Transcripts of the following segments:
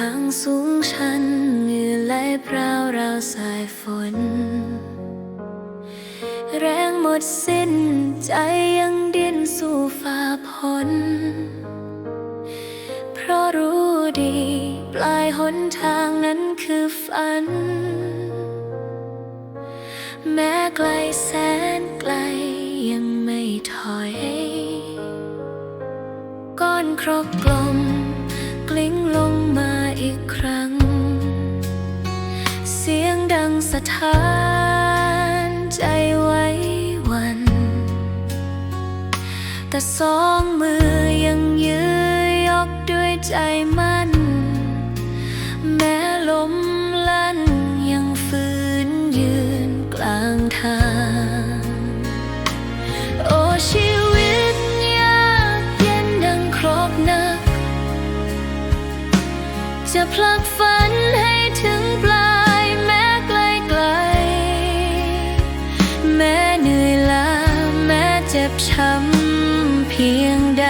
ทางสูงชันเงื่อไหลพราวราวสายฝน แรงหมดสิ้นใจยังดิ้นสู่ฝ่าพ้นเพราะรู้ดี ปลายหนทางนั้นคือฝัน แม้ไกลแสนไกลยังไม่ถอย ก้อนครกกลมกลิ้งลง ครั้ง เสียงดังสะท้านใจไว้วัน แต่สองมือยังยือยกด้วยใจ จะผลักฝันให้ถึงปลายแม้ไกลไกล แม้เหนื่อยล้าแม้เจ็บช้ำเพียงใด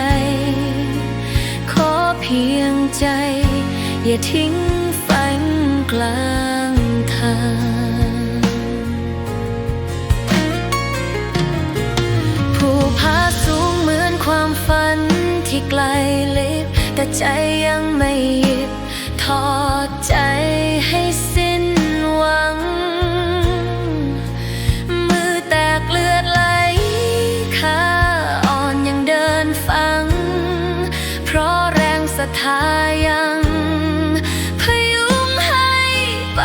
ขอเพียงใจ อย่าทิ้งฝันกลางทางผู้พาสูงเหมือนความฝันที่ไกลลิบแต่ใจะแรงศรัทธายังพยุงให้ไป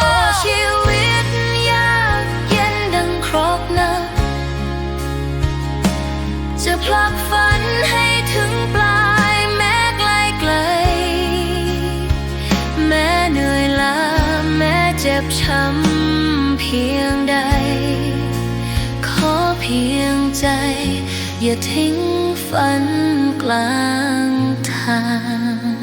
โอ้ชีวิตยากเย็นดังครกนักจะผลักฝันให้ถึงปลายแม้ไกลไกลแม้เหนื่อยล้าแม้เจ็บช้ำ อย่าทิ้งฝันกลางทาง